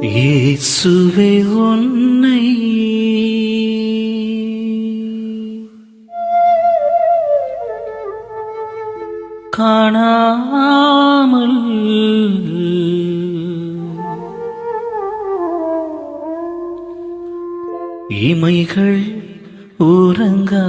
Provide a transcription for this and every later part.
இயேசுவே உன்னை. காணாமல். இமைகள் உறங்காது.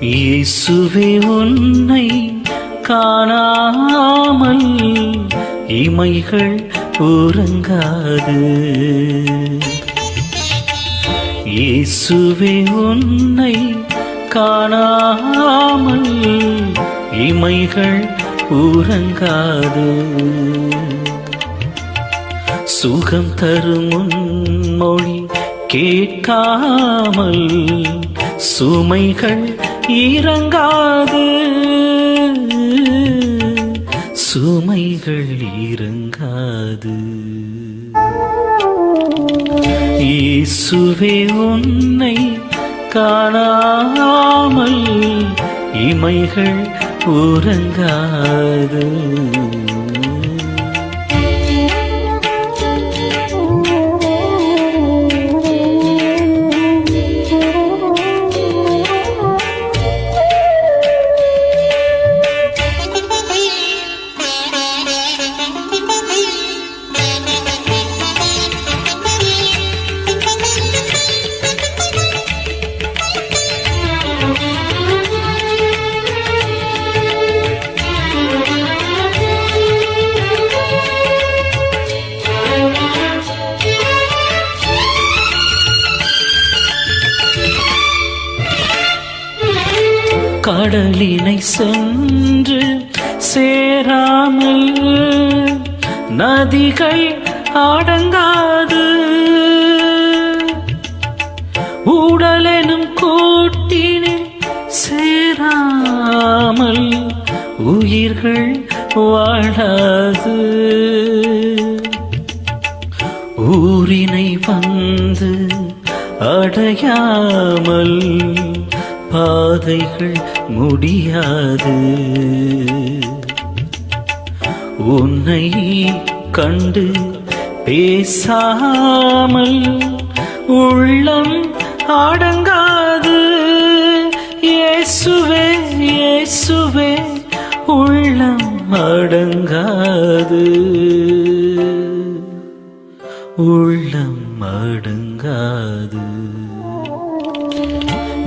இயேசுவே உன்னை காணாமல் இமைகள் உறங்காது. இயேசுவே உன்னை காணாமல் இமைகள் உறங்காது. சுகம் தரும் மொழி கேட்காமல் சுமைகள் இறங்காது. சுமைகள் இறங்காது. இயேசுவே உன்னை காணாமல் இமைகள் உறங்காது. கடலினை சென்று சேராமல் நதிகள் அடங்காது. உடலெனும் கோட்டினில் சேராமல் உயிர்கள் வாழாது. ஊரினை வந்து அடையாமல் பாதைகள் முடியாது. உன்னை கண்டு பேசாமல் உள்ளம் அடங்காது. இயேசுவே இயேசுவே உள்ளம் அடங்காது. உள்ளம் அடங்காது.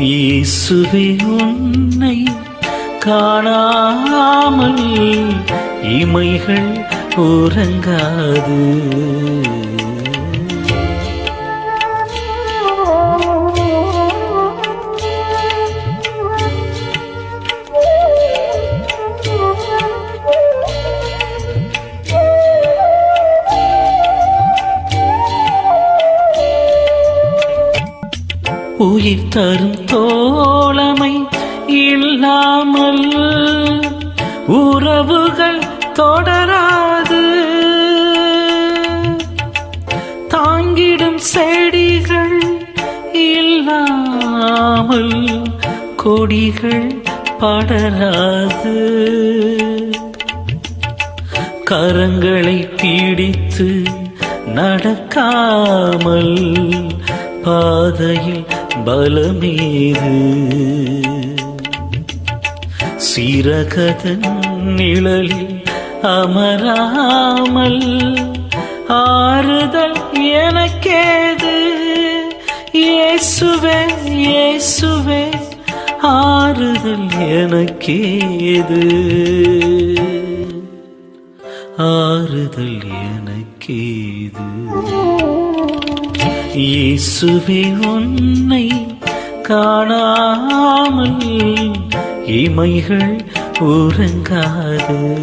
இயேசுவே உன்னை காணாமல் இமைகள் உறங்காது. உயிர் தரும் தோழமை இல்லாமல் உறவுகள் தொடராது. தாங்கிடும் செடிகள் இல்லாமல் கொடிகள் படராது. கரங்களை பீடித்து நடக்காமல் பாதையில் பலமேது சிறகதன் நிழலில் அமராமல் ஆறுதல் எனக்கேது. இயேசுவே இயேசுவே ஆறுதல் எனக்கேது. ஆறுதல் எனக்கேது. இயேசுவே உன்னை காணாமல் இமைகள் உறங்காது.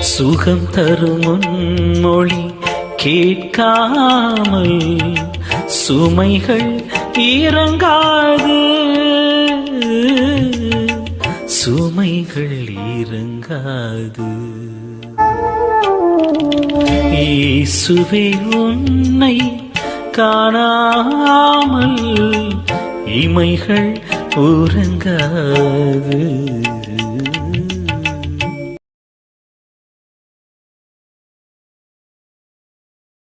சுகம் தரும் மொழி கேட்காமல் சுமைகள் இறங்காது. சுமைகள் இறங்காது. இயேசுவே உன்னை காணாமல் இமைகள் உறங்காது.